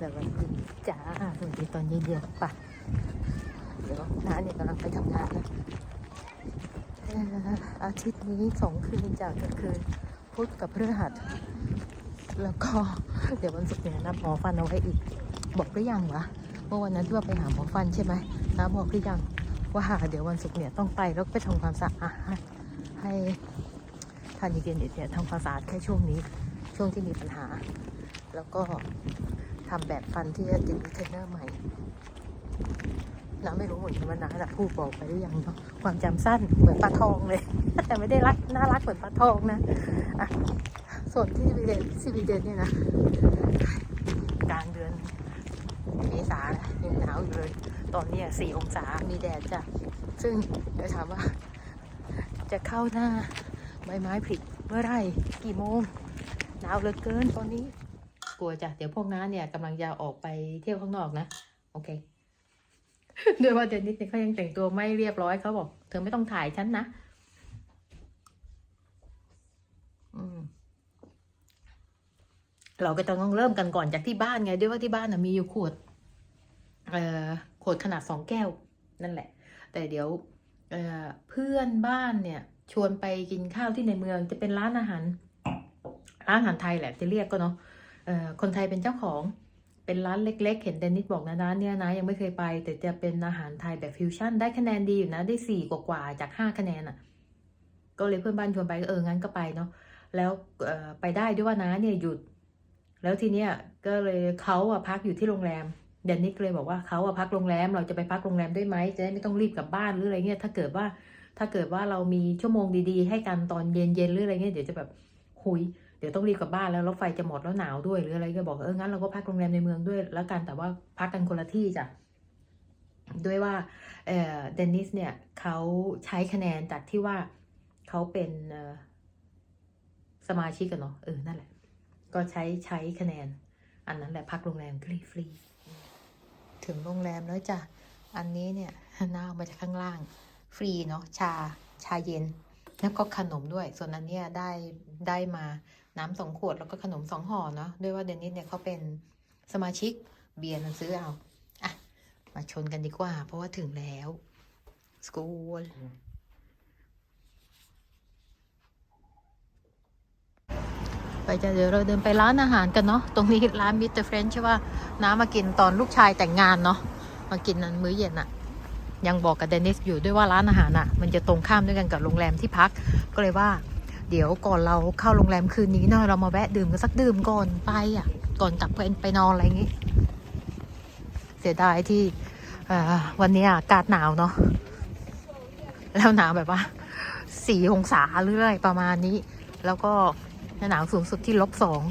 สวัสดีจ้าสวัสดีตอนเย็นๆป่ะเดี๋ยวน้าเนี่ยกำลังไปทำงานนะอาทิตย์นี้สองคืนจากก็คือพุธกับพฤหัส แล้วก็เดี๋ยววันศุกร์เนี่ยนัดหมอฟันเอาไว้อีก บอกหรือยังวะเมื่อวันนั้นที่ว่าไปหาหมอฟันใช่ไหมน้าบอกหรือยังว่าเดี๋ยววันศุกร์เนี่ยต้องไปแล้วไปทำความสะอาดให้ทานยีเกนเนี่ยทำความสะอาดแค่ช่วงนี้ ช่วงที่มีปัญหา แล้วก็ ทำแบบฟันที่จะติดเทรนเนอร์ใหม่น้าไม่รู้เหมือนกันว่าน้าน่ะพูดบอกไปหรือยังเนาะความจำสั้นเหมือนปลาทองเลย แต่ไม่ได้รักน่ารักเหมือนปลาทองนะอะส่วนที่สวีเดนสวีเดนเนี่ยนะกลางเดือนเมษาเนี่ยยังหนาวอยู่เลย ตอนนี้สี่องศามีแดดจ้ะซึ่งเดี๋ยวถามว่า จะเข้าหน้าใบไม้ผลิเมื่อไรกี่โมงหนาวเหลือเกินตอนนี้ กลัวจ้ะ เดี๋ยวพวกน้าเนี่ยกำลังจะออกไปเที่ยวข้างนอกนะ โอเคด้วยว่าเดนนิสเนี่ยเขายังแต่งตัวไม่เรียบร้อยเขาบอก เธอไม่ต้องถ่ายฉันนะ อืมเราก็ต้องเริ่มกันก่อนจากที่บ้านไง ด้วยว่าที่บ้านนะมีอยู่ขวด เอ่อขวดขนาดสองแก้ว นั่นแหละ แต่เดี๋ยวเเพื่อนบ้านเนี่ย ชวนไปกินข้าวที่ในเมืองจะเป็นร้านอาหาร ร้านอาหารไทยแหละจะเรียกก็เนาะ คนไทยเป็นเจ้าของเป็นร้านเล็ก ๆ เห็นเดนนิสบอกนะร้านเนี่ยนะยังไม่เคยไป แต่จะเป็นอาหารไทยแบบฟิวชั่นได้คะแนนดีอยู่นะ ได้สี่กว่าๆจากห้าคะแนนอะ่ะ ก็เลยเพื่อนบ้านชวนไปก็เอองั้นก็ไปเนาะแล้วไปได้ด้วยว่าน้าเนี่ยหยุด แล้วทีเนี้ยก็เลยเขาอะพักอยู่ที่โรงแรมเดนนิสเลยบอกว่าเขาอะพักโรงแรม เราจะไปพักโรงแรมด้วยไหมจะได้ไม่ต้องรีบกลับบ้านหรืออะไรเงี้ยถ้าเกิดว่าถ้าเกิดว่าเรามีชั่วโมงดีๆ ให้กันตอนเย็นๆหรืออะไรเงี้ยเดี๋ยวจะแบบหุย เดี๋ยวต้องรีบกลับบ้านแล้วรถไฟจะหมดแล้วหนาวด้วยหรืออะไรก็บอกเอองั้นเราก็พักโรงแรมในเมืองด้วย แล้วกันแต่ว่าพักกันคนละที่จ้ะด้วยว่าเดนนิสเนี่ยเขาใช้คะแนนจากที่ว่าเขาเป็นสมาชิกกันเนาะเออนั่นแหละ ก็ใช้ใช้คะแนน อันนั้นแหละพักโรงแรมฟรีฟรีถึงโรงแรมแล้วจ้ะอันนี้เนี่ยน่าเอามาจากข้างล่าง ฟรีเนาะชาชาเย็น แล้วก็ขนมด้วย ส่วนอันเนี้ยได้ได้มา น้ำสองขวดแล้วก็ขนมสองห่อเนาะด้วยว่าเดนนิสเนี่ยเขาเป็นสมาชิกเบียร์นันซื้อเอาอะมาชนกันดีกว่า เพราะว่าถึงแล้วสกูลไปจะเดี๋ยวเราเดินไปร้านอาหารกันเนาะตรงนี้ร้านมิสเตอร์เฟรนช์ใช่ว่าน้ามากินตอนลูกชายแต่งงานเนาะมากินนั้นมื้อเย็นอะยังบอกกับเดนิสอยู่ด้วยว่าร้านอาหารอะมันจะตรงข้ามด้วยกันกับโรงแรมที่พักก็เลยว่า เดี๋ยวก่อนเราเข้าโรงแรมคืนนี้เนาะเรามาแวะดื่มกันสักดื่มก่อนไปอะ ก่อนกลับไปไปนอนอะไรอย่างงี้ เสียดายที่วันนี้อากาศหนาวเนาะแล้วหนาวแบบว่าสี่องศาหรืออะไรประมาณนี้ แล้วก็หนาวสูงสุดที่ลบสอง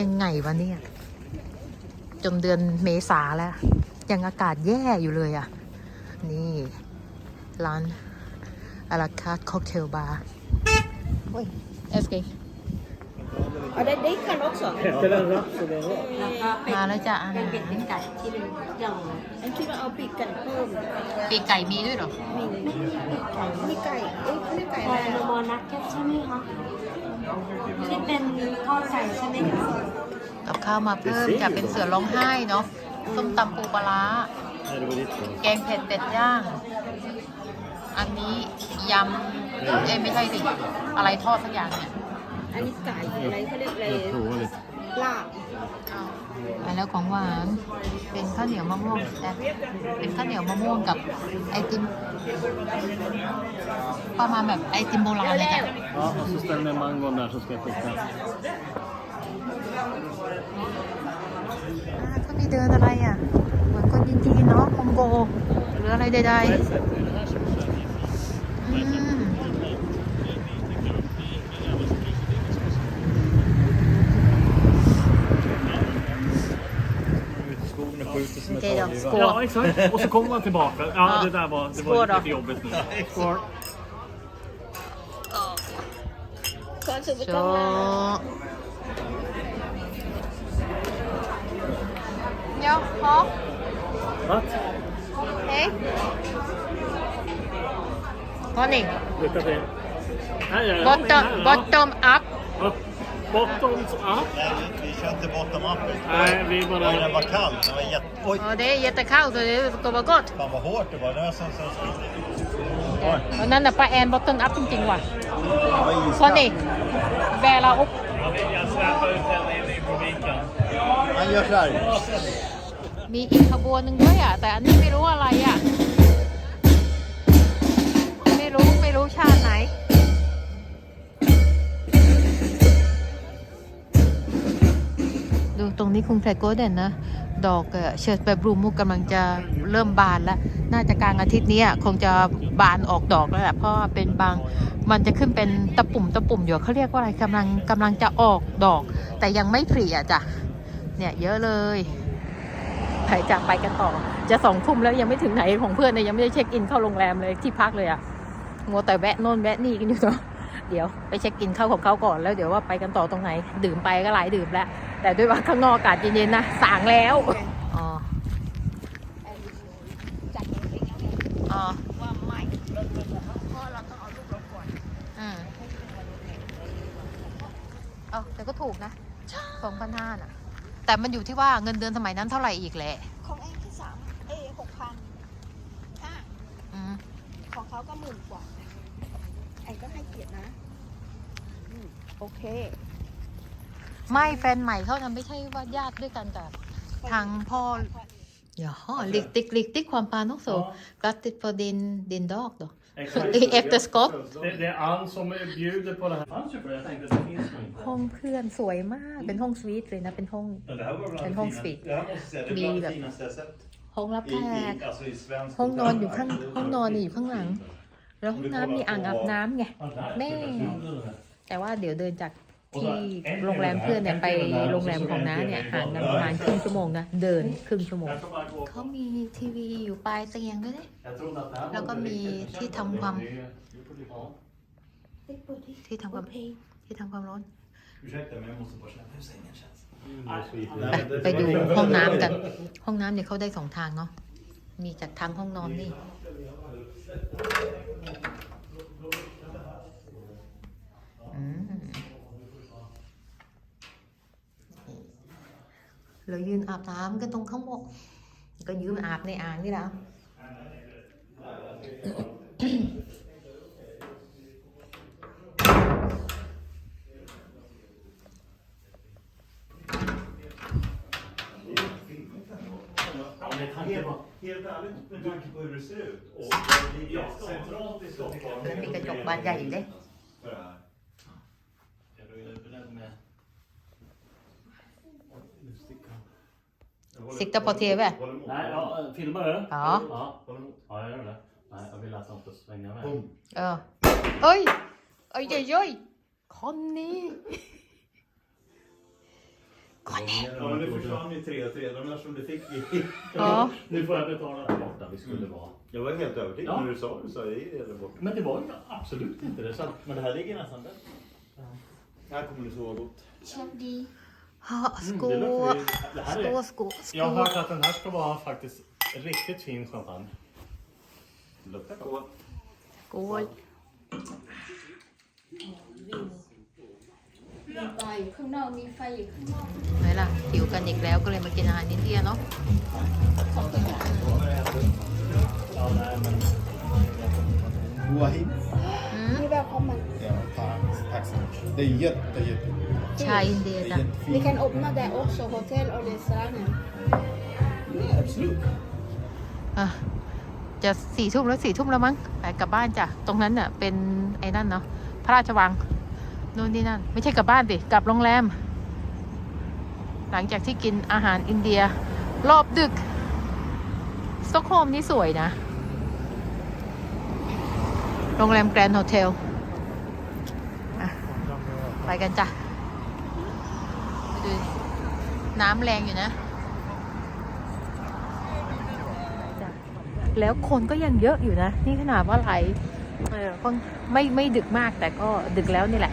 ยังไงวะเนี่ยจนเดือนเมษาแล้ว ยังอากาศแย่อยู่เลยอะ นี่ ร้านอาราคาค็อกเทลบาร์ โอ้ยเอสเก Ja, det, det kan också. Hette den Raps eller vad? แล้วก็เป็มาแล้วจ้ะอาเป็หานรเป็ดเป็นไก่ที่เป็นย่างอันที่ว่าเอาปีกไก่เพิ่มปีกไก่มีด้วยเหรอ มีมีไก่เอ้ยเขาเรียกไก่อะไรไก่โนอะโมนักเก็ตใช่ไหมคะที่เป็นข้าวไก่ใช่ไหมคะกับข้าวมาเพิ่มจะเป็นเสือร้องไห้เนาะส้มตำปูปลาร้า Nej, det var ditt fel. แกงเผ็ดเป็ดย่าง อันนี้ยำ เอ้ยไม่ใช่สิอะไรทอดสักอย่างเนี่ยอันนี้ไก่อะไรเขาเรียกอะไร Jag provar lite. ลาบไปแล้วของหวานเป็นข้าวเหนียวมะม่วงแต่เป็นข้าวเหนียวมะม่วงกับไอติมประมาณแบบไอติมโบราณเลยจ้ะ Ja, och så ställ med mangon där så ska jag skicka. อ่าเขามีเดินอะไรอะ เหมือนคนจีนๆเนาะคองโกหรืออะไรใดๆอืม Ut i skogen och skjuter som ett Okej då, hagelgevär. skål. Ja, exakt. Och så kommer man tillbaka. Ja, Ja. det där var, det Skål var då. lite jobbigt nu. Skål. ก่อนสุดไปโชก่อนนะเดี๋ยวพอ Vad? เฮ้ยพอหนึ่ง Lycka till. Här är det. บอตตอม Ja, บอตตอมอัพ Upp. Bottoms up. Nej, vi kör inte bottom up. Nej, vi Oj, den bara... var kall. Den var jätte... Oj, อ๋อเด้เยตะเข้าตัวนี้ตัวบกด fan vad hårt det var. Det var som... som... วันนั้นน่ะป้าแอนบอตเทิลอัพจริงๆว่ะ Det var ซอนนี่ iskallt. แวร์เราอุ๊บ Jag släpper ut henne in i publiken. Han gör så här. มีอีกขบวนหนึ่งด้วยอะ แต่อันนี้ไม่รู้อะไรอะ ไม่รู้ไม่รู้ชาติไหน ตรงนี้คุงไทโกเด่นนะ ดอกเชิดแบบรูมุกกำลังจะเริ่มบานแล้ว น่าจะกลางอาทิตย์นี้คงจะบานออกดอกแล้วแหละเพราะว่าเป็นบางมันจะขึ้นเป็นตะปุ่มตะปุ่มอยู่เขาเรียกว่าอะไรกำลังกำลังจะออกดอก แต่ยังไม่ผลิอะจ้ะเนี่ยเยอะเลยไปจะไปกันต่อ จะสองทุ่มแล้วยังไม่ถึงไหนของเพื่อนเนี่ยยังไม่ได้เช็คอินเข้าโรงแรมเลยที่พักเลยอะมัวแต่แวะโน่นแวะนี่กันอยู่เนาะเดี๋ยวไปเช็คอินเข้าของเขาก่อนแล้วเดี๋ยวว่าไปกันต่อตรงไหน ดื่มไปก็หลายดื่มแล้ว แต่ด้วยว่าข้างนอกอากาศเย็นๆนะสางแล้วอ๋ออ๋อว่าไม่เพราะเราต้องเอาลูกเราก่อนอืมเอาแต่ก็ถูกนะสองพันห้าน่ะ แต่มันอยู่ที่ว่าเงินเดือนสมัยนั้นเท่าไหร่อีกแหละ ของเองที่สามเอ้หกพันห้าอืมของเขาก็หมื่นกว่าไอ้ก็ให้เกียรตินะอืมโอเค ไม่แฟนใหม่เขานะไม่ใช่ว่าญาติด้วยกันกับทางพ่ออย่าห่อลิกติกลิกติกความปาน också grattis på din din dag då efter skott Det, det är Ann som bjuder på det här. Fanns ju för jag tänkte att det finns nog inte. ห้องเพื่อนสวยมาก เป็นห้องสวีทเลยนะ เป็นห้อง Men det här var bland En det hångsvit. finaste. Jag måste säga, det är bland Blir det det- finaste jag sett. ห้องรับ I, แขก i, alltså i svensk ห้องนอนอยู่ hotell. ข้าง ห้องนอนนี่อยู่ข้างหลัง แล้วห้องน้ำมีอ่างอาบน้ำไงแม่ แต่ว่าเดี๋ยวเดินจาก ที่โรงแรมเพื่อนเนี่ยไปโรงแรมของน้าเนี่ยห่างกันประมาณครึ่งชั่วโมงนะเดินครึ่งชั่วโมง Jag ska bara gå เขามีทีวีอยู่ปลายเตียงด้วยนะ Jag trodde att det här var แล้วก็มี riktigt. ที่ทำความ Det är- Ja. ที่ทำความที่ทำความร้อน Ursäkta, men jag måste bara känna hur sängen känns. ไปไปดูห้องน้ำกัน ห้องน้ำเนี่ยเขาได้สองทางเนาะมีจากทางห้องนอนนี่ เรายืนอาบน้ำกันตรงข้างบนก็ยืนอาบในอ่างนี่แหละ Helt, helt ärligt, med tanke på hur det ser ut. Och det ligger centralt i Stockholm. แล้วมีกระจกบานใหญ่อยู่เด้ För Sikta på TV. Nej, ja, filmar du? Ja. Ja, jag gör det. Nej, jag vill att de får svänga med. Ja. Oj! Oj, oj, oj! Conny! Conny! Ja, men det försvann ju tre tredjedelar som du fick. Ja. Nu får jag betala den borta vi skulle vara. Jag var helt övertygad Ja. när du sa det. Så är det borta. Men det var ju absolut inte det. Så att, men det här ligger nästan bättre. Här kommer du sova gott. Känn dig. คดีฮะสกู det luktar ju... Det ส här กู är... สกูส Jag กู har hört att den här ska vara faktiskt riktigt fin champagne. Det luktar gott. กูมีไฟอยู่ข้างนอก มีไฟอยู่ข้างนอก ไหนล่ะหิวกันอีกแล้วก็เลยมากินอาหารอินเดียเนาะ Ja, nej, men... Wahid? อืมนี่แบบของมัน Ja, tack. Tack så mycket. Det är jätte, jätte, ชาอินเดียจ้ะ Vi jättefint. kan öppna där också, hotell och restauranger. Ja, absolut. อะจะสี่ทุ่มแล้วสี่ทุ่มแล้วมั้งไปกลับบ้านจ้ะ ตรงนั้นน่ะเป็นไอ้นั่นเนาะพระราชวังนู่นนี่นั่น ไม่ใช่กลับบ้านสิกลับโรงแรม หลังจากที่กินอาหารอินเดีย รอบดึกสต็อกโฮล์มนี่สวยนะ โรงแรมแกรนด์โฮเทลไปกันจ้ะดูน้ำแรงอยู่นะ แล้วคนก็ยังเยอะอยู่นะ นี่ขนาดว่าไหลคนไม่ไม่ดึกมากแต่ก็ดึกแล้วนี่แหละ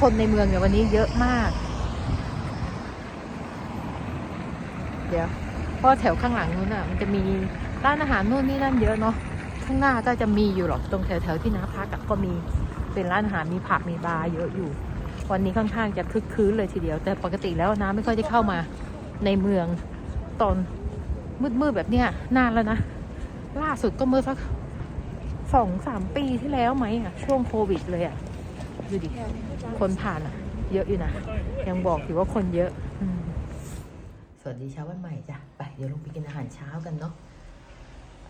คนในเมืองเนี่ยวันนี้เยอะมาก เดี๋ยวเพราะแถวข้างหลังนู้นอะ มันจะมีร้านอาหารนู่นนี่นั่นเยอะเนาะ ข้างหน้าก็จะมีอยู่หรอกตรงแถวๆที่น้าพักก็มีเป็นร้านอาหารมีผับมีบาร์เยอะอยู่ วันนี้ค่อนข้างจะคึกคืนเลยทีเดียว แต่ปกติแล้วน้ำไม่ค่อยได้เข้ามาในเมืองตอนมืดๆแบบเนี้ยนานแล้วนะ ล่าสุดก็เมื่อสักสองสามปีที่แล้วไหมอะช่วงโควิดเลยอะดูดิคนผ่านอะ เยอะอยู่นะ ยังบอกอยู่ว่าคนเยอะสวัสดีเช้าวันใหม่จ้ะ ไปเดี๋ยวลงไปกินอาหารเช้ากันเนาะ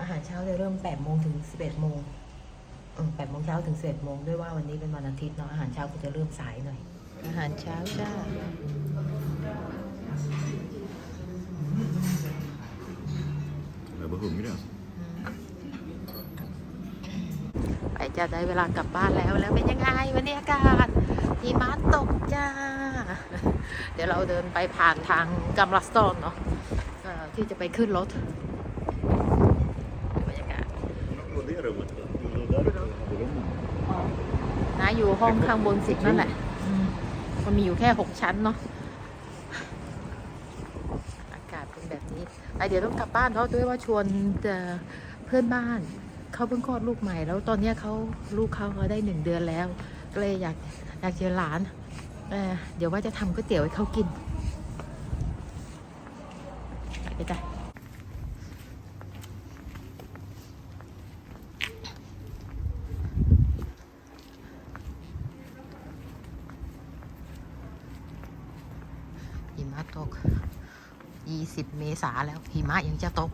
อาหารเช้าจะเริ่ม8โมงถึง11โมงเออ8โมงเช้าถึง11โมงด้วยว่าวันนี้เป็นวันอาทิตย์เนาะอาหารเช้าก็จะเริ่มสายหน่อย อาหารเช้าจ้า Jag var hungrig alltså. ไปจะได้เวลากลับบ้านแล้วแล้วเป็นยังไงวันนี้อากาศหิมะตกจ้า เดี๋ยวเราเดินไปผ่านทางกัมรัสตอนเนาะเอ่อที่จะไปขึ้นรถบรรยากาศ Och det rummet då? Jo, där uppe hade rummen. นะอยู่ห้องข้างบนสิบนั่นแหละมันมีอยู่แค่หกชั้นเนาะอากาศเป็นแบบนี้ไปเดี๋ยวต้องกลับบ้านเพราะด้วยว่าชวนเพื่อนบ้านเขาเพิ่งคลอดลูกใหม่ แล้วตอนนี้เขาลูกเขาเขาได้หนึ่งเดือนแล้ว ก็เลยอยากอยากเจอหลานเเดี๋ยวว่าจะทำก๋วยเตี๋ยวให้เขากินไปจ้ะ 20เมษาแล้วหิมะยังจะตก